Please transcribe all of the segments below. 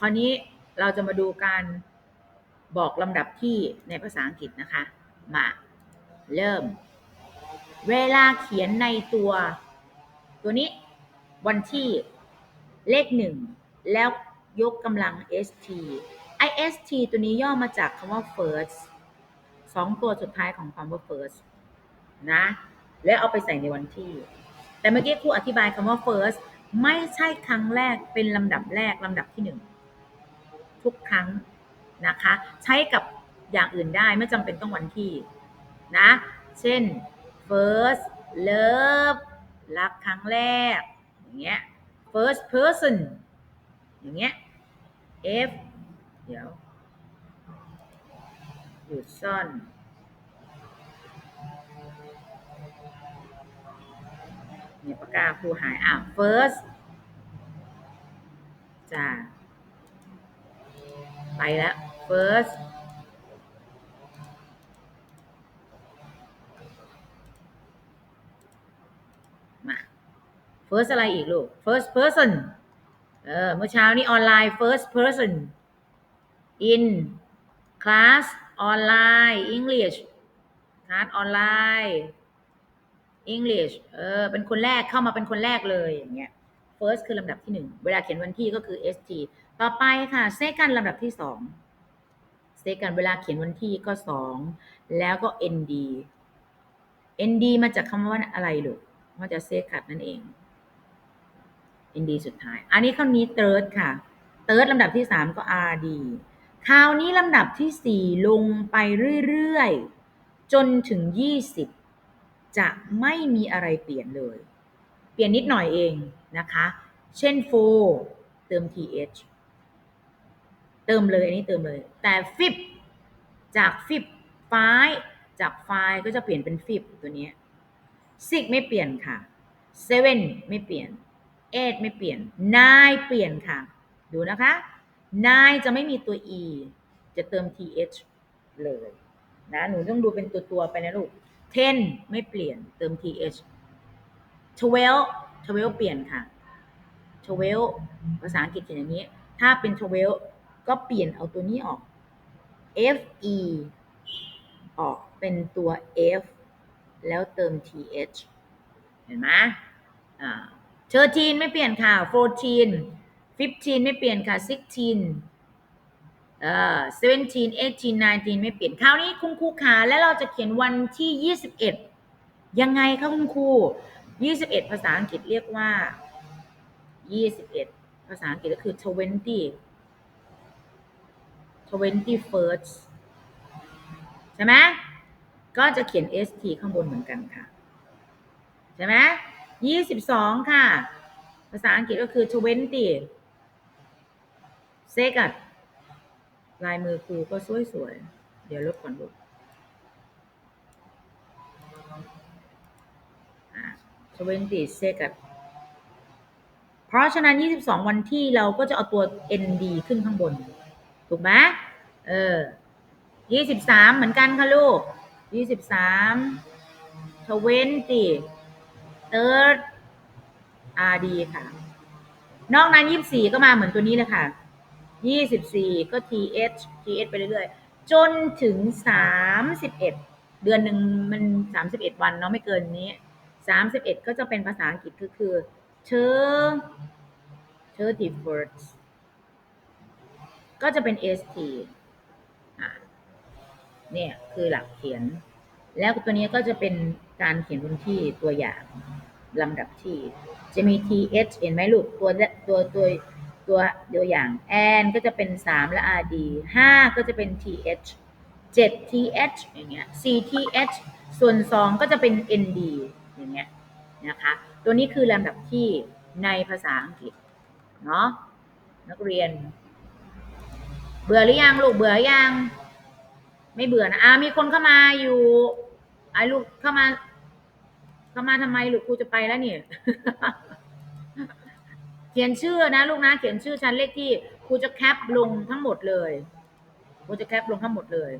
คราวนี้เราจะมาดูการบอกลำดับที่ในภาษาอังกฤษนะคะ มา เริ่ม เวลาเขียนในตัว ตัวนี้วันที่เลขหนึ่งแล้วยกกำลัง st ist ตัวนี้ย่อมาจากคำว่า first สองตัวสุดท้ายของคำว่า first นะ แล้วเอาไปใส่ในวันที่ แต่เมื่อกี้ครูอธิบายคำว่า first ไม่ใช่ครั้งแรกเป็นลำดับแรกลำดับที่หนึ่ง ทุกครั้งนะคะ ใช้กับอย่างอื่นได้ไม่จำเป็นต้องวันที่นะ เช่น first love รักครั้งแรก อย่างเงี้ย first person อย่างเงี้ย f เดี๋ยวหยุดซ่อนเนี่ยปากกาครูหายอะ first จ้า ไปแล้ว first มา first อะไรอีกลูก first person เออ เมื่อเช้านี้ออนไลน์ first person in class ออนไลน์ English class ออนไลน์ English เออ เป็นคนแรกเข้ามาเป็นคนแรกเลยอย่างเงี้ย first คือลำดับที่หนึ่งเวลาเขียนวันที่ก็คือ st ต่อไปค่ะ second ลำดับที่สอง second เวลาเขียนวันที่ก็สองแล้วก็ nd nd มาจากคำว่าอะไรลูกมาจาก second นั่นเอง nd สุดท้าย อันนี้คำนี้ third ค่ะ third ลำดับที่สามก็ rd คราวนี้ลำดับที่สี่ลงไปเรื่อยๆ จนถึง20จะไม่มีอะไรเปลี่ยนเลย ลี่ยนนิดหน่อยเองนะคะ เช่น for เติม th เติมเลยอันนี้เติมเลย แต่ fib จาก fib ไฟจากไฟก็จะเปลี่ยนเป็น fib ตัวนี้ six ไม่เปลี่ยนค่ะ seven ไม่เปลี่ยน eight ไม่เปลี่ยน nine เปลี่ยนค่ะ ดูนะคะ nine จะไม่มีตัว e จะเติม th เลยนะ หนูต้องดูเป็นตัวตัวๆไปนะลูก ten ไม่เปลี่ยนเติม th twelve twelve เปลี่ยนค่ะ twelve ภาษาอังกฤษเขียนอย่างนี้ ถ้าเป็น twelve ก็เปลี่ยนเอาตัวนี้ออก f e ออกเป็นตัว f แล้วเติม th เห็นไหมอ่า13ไม่เปลี่ยนค่ะ14 15ไม่เปลี่ยนค่ะ16เอ่อ17 18 19ไม่เปลี่ยน คราวนี้คุณครูขาแล้วเราจะเขียนวันที่21ยังไงคะคุณครู 21 ภาษาอังกฤษเรียกว่า 21 ภาษาอังกฤษก็คือ20 21st ใช่ไหมก็จะเขียน st ข้างบนเหมือนกันค่ะ ใช่ไหม22 ค่ะ ภาษาอังกฤษก็คือ20 second ลายมือครูก็สวยๆ เดี๋ยวลบก่อนลูกอะ 20 second เพราะฉะนั้น 22 วันที่เราก็จะเอาตัว nd ขึ้นข้างบน ถูกไหมเออ 23 เหมือนกันค่ะลูก 23 20 third rd ค่ะ นอกนั้น 24 ก็มาเหมือนตัวนี้เลยค่ะ 24 ก็ th th ไปเรื่อยๆ จนถึง 31 เดือนหนึ่งมัน 31 วันเนาะไม่เกินนี้ 31 ก็จะเป็นภาษาอังกฤษก็คือ third thirty first ก็จะเป็น st อะเนี่ยคือหลักเขียน แล้วตัวนี้ก็จะเป็นการเขียนบนที่ตัวอย่างลำดับที่ จะมี th เห็นไหมลูกตัวตัวตัวตัวตัวอย่าง and ก็จะเป็น 3 และ rd 5 ก็จะเป็น th 7 th อย่างเงี้ย 4 th ส่วน 2 ก็จะเป็น nd อย่างเงี้ยนะคะ ตัวนี้คือลำดับที่ในภาษาอังกฤษเนาะนักเรียน เบื่อหรือยังลูกเบื่อยัง ไม่เบื่อนะอ่ามีคนเข้ามาอยู่ไอ้ลูกเข้ามา เข้ามาทำไมลูกครูจะไปแล้วเนี่ยเขียนชื่อนะลูกนะเขียนชื่อชั้นเลขที่ครูจะแคปลงทั้งหมดเลยครูจะแคปลงทั้งหมดเลย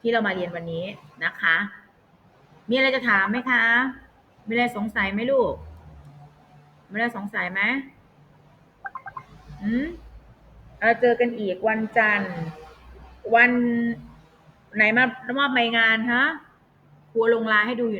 ที่เรามาเรียนวันนี้นะคะ มีอะไรจะถามไหมคะ มีอะไรสงสัยไหมลูกมีอะไรสงสัยไหมอืมเราเจอกันอีกวันจันทร์ วันไหนมามอบใบงานฮะครัวลงลาให้ดูอยู่